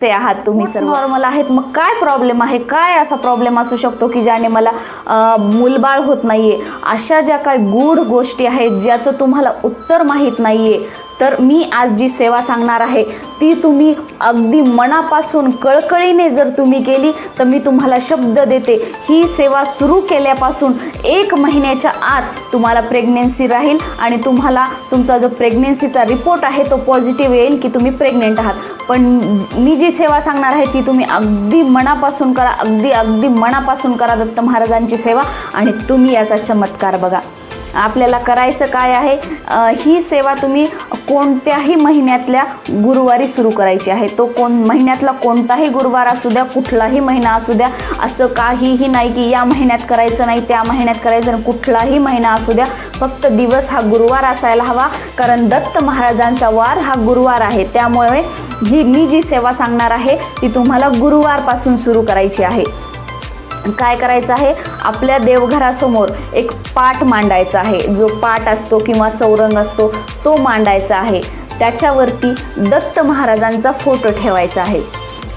ते आहात तुम्ही सर्व. नॉर्मल आहेत. मग काय प्रॉब्लेम आहे? काय असा प्रॉब्लेम असू शकतो की ज्याने मला मूलबाळ होत नाहीये? अशा ज्या काही गूढ गोष्टी आहेत ज्याचं तुम्हाला उत्तर माहीत नाहीये तर मी आज जी सेवा सांगणार आहे ती तुम्ही अगदी मनापासून कळकळीने जर तुम्ही केली तर मी तुम्हाला शब्द देते. ही सेवा सुरू केल्यापासून एक महिन्याच्या आत तुम्हाला प्रेग्नेन्सी राहील आणि तुम्हाला तुमचा जो प्रेग्नेन्सीचा रिपोर्ट आहे तो पॉझिटिव्ह येईल की तुम्ही प्रेग्नेंट आहात. पण मी जी सेवा सांगणार आहे ती तुम्ही अगदी मनापासून करा अगदी अगदी मनापासून करा दत्त महाराजांची सेवा आणि तुम्ही याचा चमत्कार बघा. आपल्याला करायचं काय आहे? ही सेवा तुम्ही कोणत्याही महिन्यातल्या गुरुवारी सुरू करायची आहे. तो कोण महिन्यातला कोणताही गुरुवार असू द्या कुठलाही महिना असू द्या असं काहीही नाही की या महिन्यात करायचं नाही त्या महिन्यात करायचं नाही कुठलाही महिना असू द्या. फक्त दिवस हा गुरुवार असायला हवा कारण दत्त महाराजांचा वार हा गुरुवार आहे. त्यामुळे ही मी जी सेवा सांगणार आहे ती तुम्हाला गुरुवारपासून सुरू करायची आहे. काय करायचं आहे? आपल्या देवघरासमोर एक पाट मांडायचा आहे. जो पाट असतो किंवा चौरंग असतो तो मांडायचा आहे. त्याच्यावरती दत्त महाराजांचा फोटो ठेवायचा आहे.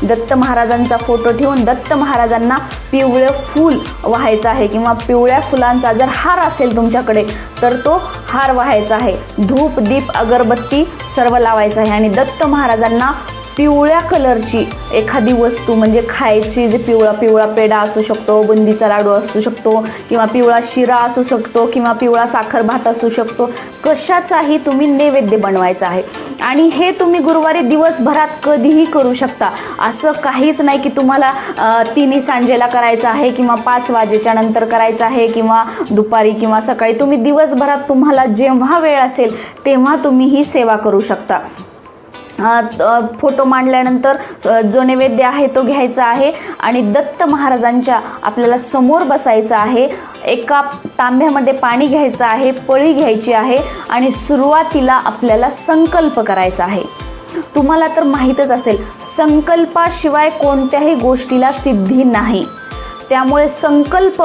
दत्त महाराजांचा फोटो ठेवून दत्त महाराजांना पिवळं फूल व्हायचं आहे किंवा पिवळ्या फुलांचा जर हार असेल तुमच्याकडे तर तो हार व्हायचा आहे. धूप दीप अगरबत्ती सर्व लावायचं आहे. आणि दत्त महाराजांना पिवळ्या कलरची एखादी वस्तू म्हणजे खायची जे पिवळा पिवळा पेढा असू शकतो बुंदीचा लाडू असू शकतो किंवा पिवळा शिरा असू शकतो किंवा पिवळा साखर भात असू शकतो कशाचाही तुम्ही नैवेद्य बनवायचा आहे. आणि हे तुम्ही गुरुवारी दिवसभरात कधीही करू शकता. असं काहीच नाही की तुम्हाला तिन्ही सांजेला करायचं आहे किंवा पाच वाजेच्या नंतर करायचं आहे किंवा दुपारी किंवा सकाळी. तुम्ही दिवसभरात तुम्हाला जेव्हा वेळ असेल तेव्हा तुम्ही ही सेवा करू शकता. फोटो मांडल्यानंतर जो नैवेद्य आहे तो घ्यायचा आहे आणि दत्त महाराजांच्या आपल्याला समोर बसायचं आहे. एका तांब्यामध्ये पाणी घ्यायचं आहे पळी घ्यायची आहे आणि सुरुवातीला आपल्याला संकल्प करायचा आहे. तुम्हाला तर माहीतच असेल संकल्पाशिवाय कोणत्याही गोष्टीला सिद्धी नाही. त्यामुळे संकल्प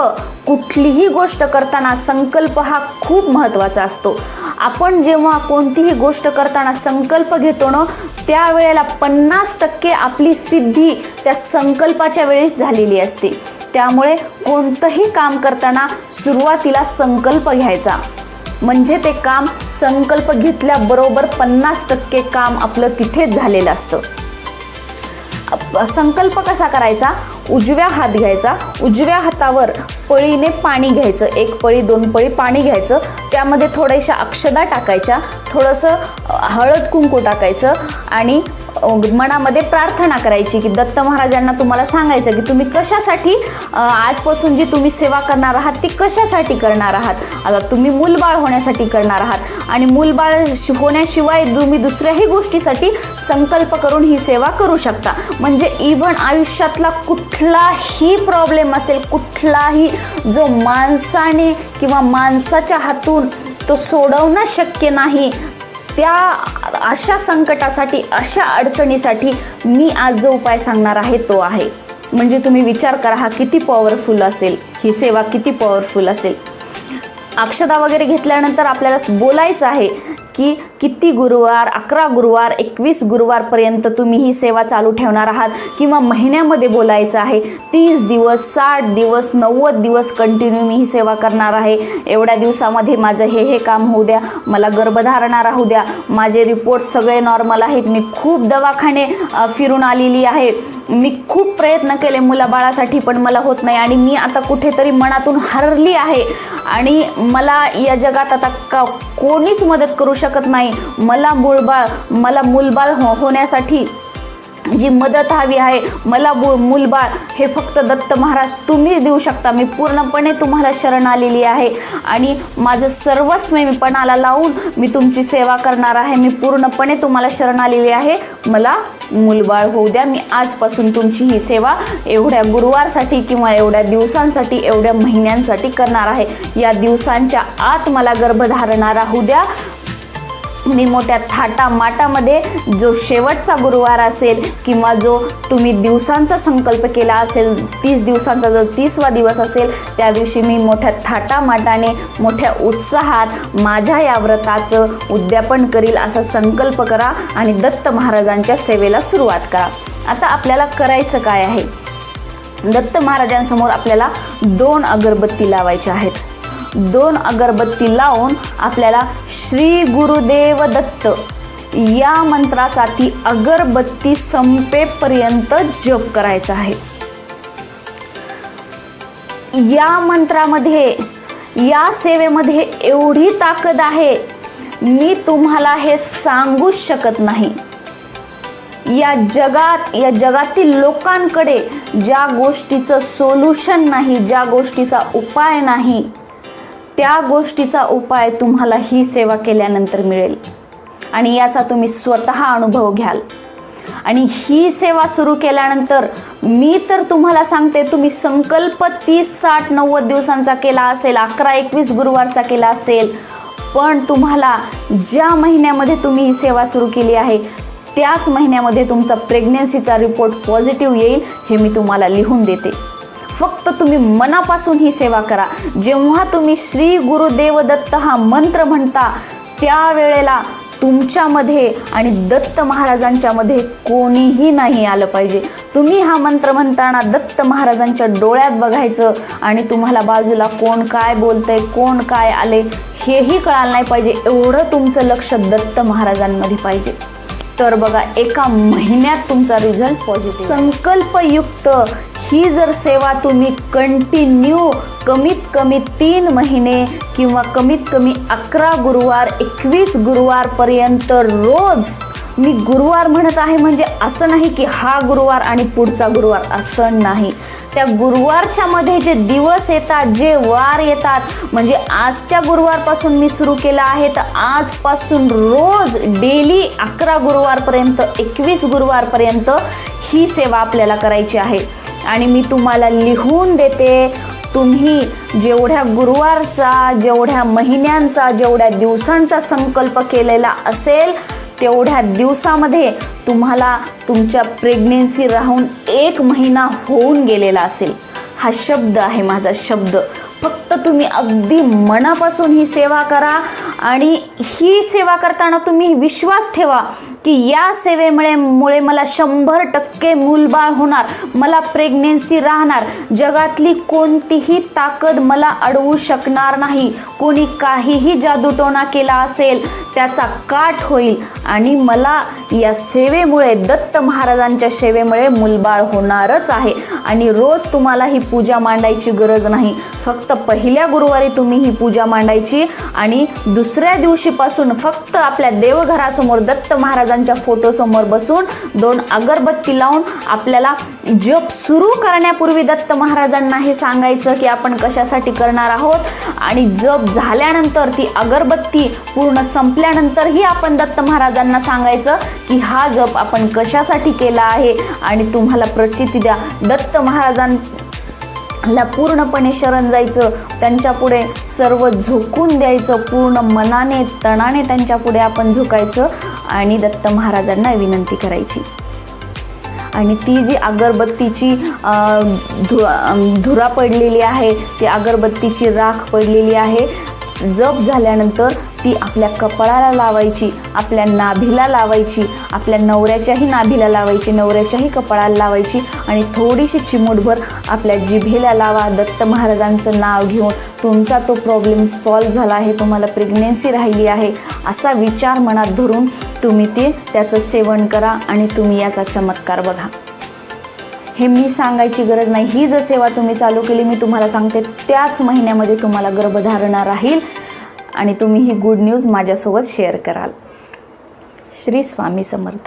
कुठलीही गोष्ट करताना संकल्प हा खूप महत्त्वाचा असतो. आपण जेव्हा कोणतीही गोष्ट करताना संकल्प घेतो ना त्यावेळेला पन्नास टक्के आपली सिद्धी त्या संकल्पाच्या वेळेस झालेली असते. त्यामुळे कोणतंही काम करताना सुरुवातीला संकल्प घ्यायचा. म्हणजे ते काम संकल्प घेतल्याबरोबर पन्नास टक्के काम आपलं तिथेच झालेलं असतं. संकल्प कसा करायचा? उजव्या हात घ्यायचा उजव्या हातावर पळीने पाणी घ्यायचं एक पळी दोन पळी पाणी घ्यायचं. त्यामध्ये थोड्याशा अक्षदा टाकायच्या थोडंसं हळद कुंकू टाकायचं आणि मनामध्ये प्रार्थना करायची की दत्त महाराजांना तुम्हाला सांगायचं की तुम्ही कशासाठी आजपासून जी तुम्ही सेवा करणार आहात ती कशासाठी करणार आहात? आता तुम्ही मूलबाळ होण्यासाठी करणार आहात आणि मूलबाळ होण्याशिवाय तुम्ही दुसऱ्याही गोष्टीसाठी संकल्प करून ही सेवा करू शकता. म्हणजे इव्हन आयुष्यातला कुठलाही प्रॉब्लेम असेल कुठलाही जो माणसाने किंवा माणसाच्या हातून तो सोडवणं शक्य नाही त्या अशा संकटासाठी अशा अडचणीसाठी मी आज जो उपाय सांगणार आहे तो आहे. म्हणजे तुम्ही विचार करा हा किती पॉवरफुल असेल ही सेवा किती पॉवरफुल असेल. अक्षदा वगैरे घेतल्यानंतर आपल्याला बोलायचं आहे की किती गुरुवार अकरा गुरुवार एकवीस गुरुवारपर्यंत तुम्ही ही सेवा चालू ठेवणार आहात किंवा महिन्यामध्ये बोलायचं आहे तीस दिवस साठ दिवस नव्वद दिवस कंटिन्यू मी ही सेवा करणार आहे. एवढ्या दिवसामध्ये माझं हे हे काम होऊ द्या मला गर्भधारणा राहू द्या. माझे रिपोर्ट सगळे नॉर्मल आहेत. मी खूप दवाखाने फिरून आलेली आहे. मी खूप प्रयत्न केले मुलाबाळासाठी पण मला होत नाही आणि मी आता कुठेतरी मनातून हरली आहे. आणि मला या जगात आता का कोणीच मदत करू शकत नाही. मला मुळबाळ मला मूलबाळ हो होण्यासाठी जी मदत हवी आहे मला बु मूलबाळ हे फक्त दत्त महाराज तुम्हीच देऊ शकता. मी पूर्णपणे तुम्हाला शरण आलेली आहे. आणि माझं सर्वस्व मी पणाला लावून मी तुमची सेवा करणार आहे. मी पूर्णपणे तुम्हाला शरण आलेली आहे. मला मूलबाळ होऊ द्या. मी आजपासून तुमची ही सेवा एवढ्या गुरुवारसाठी किंवा एवढ्या दिवसांसाठी एवढ्या महिन्यांसाठी करणार आहे. या दिवसांच्या आत मला गर्भधारणा राहू द्या. तुम्ही मोठ्या थाटा माटामध्ये जो शेवटचा गुरुवार असेल किंवा जो तुम्ही दिवसांचा संकल्प केला असेल तीस दिवसांचा जर तीसवा दिवस असेल त्या दिवशी मी मोठ्या थाटामाटाने मोठ्या उत्साहात माझ्या या व्रताचं उद्यापन करील असा संकल्प करा आणि दत्त महाराजांच्या सेवेला सुरुवात करा. आता आपल्याला करायचं काय आहे? दत्त महाराजांसमोर आपल्याला दोन अगरबत्ती लावायच्या आहेत. दोन अगरबत्ती लावून आपल्याला श्री गुरुदेव दत्त या मंत्राचा ती अगरबत्ती संपेपर्यंत जप करायचा आहे. या मंत्रामध्ये या सेवेमध्ये एवढी ताकद आहे मी तुम्हाला हे सांगूच शकत नाही. या जगात या जगातील लोकांकडे ज्या गोष्टीचं सोल्युशन नाही ज्या गोष्टीचा उपाय नाही त्या गोष्टीचा उपाय तुम्हाला ही सेवा केल्यानंतर मिळेल. आणि याचा तुम्ही स्वतः अनुभव घ्याल. आणि ही सेवा सुरू केल्यानंतर मी तर तुम्हाला सांगते तुम्ही संकल्प तीस साठ नव्वद दिवसांचा केला असेल अकरा एकवीस गुरुवारचा केला असेल पण तुम्हाला ज्या महिन्यामध्ये तुम्ही ही सेवा सुरू केली आहे त्याच महिन्यामध्ये तुमचा प्रेग्नेन्सीचा रिपोर्ट पॉझिटिव्ह येईल हे मी तुम्हाला लिहून देते. फक्त तुम्ही मनापासून ही सेवा करा. जेव्हा तुम्ही श्री गुरुदेव दत्त हा मंत्र म्हणता त्यावेळेला तुमच्यामध्ये आणि दत्त महाराजांच्यामध्ये कोणीही नाही आलं पाहिजे. तुम्ही हा मंत्र म्हणताना दत्त महाराजांच्या डोळ्यात बघायचं आणि तुम्हाला बाजूला कोण काय बोलतंय कोण काय आले हेही कळालं नाही पाहिजे. एवढं तुमचं लक्ष दत्त महाराजांमध्ये पाहिजे. तर बघा एका महिन्यात तुमचा रिझल्ट पॉझिटिव्ह संकल्पयुक्त ही जर सेवा तुम्ही कंटिन्यू कमीत कमी तीन महिने किंवा कमीत कमी अकरा गुरुवार एकवीस गुरुवारपर्यंत रोज मी गुरुवार म्हणत आहे म्हणजे असं नाही की हा गुरुवार आणि पुढचा गुरुवार असं नाही. त्या गुरुवारच्या मध्ये जे दिवस येतात जे वार येतात म्हणजे आजच्या गुरुवारपासून मी सुरू केलं आहे तर आजपासून रोज डेली अकरा गुरुवारपर्यंत एकवीस गुरुवारपर्यंत ही सेवा आपल्याला करायची आहे. आणि मी तुम्हाला लिहून देते तुम्ही जेवढ्या गुरुवारचा जेवढ्या महिन्यांचा जेवढ्या दिवसांचा संकल्प केलेला असेल तेवढ्या दिवसामध्ये तुम्हाला तुमच्या प्रेग्नेन्सी राहून एक महिना होऊन गेलेला असेल. हा शब्द आहे माझा शब्द. फक्त तुम्ही अगदी मनापासून ही सेवा करा आणि ही सेवा करताना तुम्ही विश्वास ठेवा. की या सेवेमुळे मुळे मला शंभर टक्के मूलबाळ होणार मला प्रेग्नेन्सी राहणार. जगातली कोणतीही ताकद मला अडवू शकणार नाही. कोणी काहीही जादूटोणा केला असेल त्याचा काठ होईल. आणि मला या सेवेमुळे दत्त महाराजांच्या सेवेमुळे मूलबाळ होणारच आहे. आणि रोज तुम्हाला ही पूजा मांडायची गरज नाही. फक्त पहिल्या गुरुवारी तुम्ही ही पूजा मांडायची आणि दुसऱ्या दिवशीपासून फक्त आपल्या देवघरासमोर दत्त महाराजांच्या फोटोसमोर बसून दोन अगरबत्ती लावून आपल्याला जप सुरू करण्यापूर्वी दत्त महाराजांना हे सांगायचं की आपण कशासाठी करणार आहोत. आणि जप झाल्यानंतर ती अगरबत्ती पूर्ण संपल्यानंतरही आपण दत्त महाराजांना सांगायचं की हा जप आपण कशासाठी केला आहे. आणि तुम्हाला प्रचिती द्या. दत्त महाराजां ला पूर्णपणे शरण जायचं त्यांच्यापुढे सर्व झोकून द्यायचं पूर्ण मनाने तणाने त्यांच्यापुढे आपण झुकायचं आणि दत्त महाराजांना विनंती करायची. आणि ती जी अगरबत्तीची धु धुरा पडलेली आहे ती अगरबत्तीची राख पडलेली आहे जप झाल्यानंतर ती आपल्या कपाळाला लावायची आपल्या नाभीला लावायची आपल्या नवऱ्याच्याही नाभीला लावायची नवऱ्याच्याही कपाळाला लावायची आणि थोडीशी चिमूटभर आपल्या जिभेला लावा. दत्त महाराजांचं नाव घेऊन तुमचा तो प्रॉब्लेम सॉल्व्ह झाला आहे तुम्हाला प्रेग्नेन्सी राहिली आहे असा विचार मनात धरून तुम्ही ते त्याचं सेवन करा आणि तुम्ही याचा चमत्कार बघा. हे मी सांगायची गरज नाही. ही जर सेवा तुम्ही चालू केली मी तुम्हाला सांगते त्याच महिन्यामध्ये तुम्हाला गर्भधारणा राहील. आणि तुम्ही ही गुड न्यूज माझ्यासोबत शेअर कराल. श्री स्वामी समर्थ.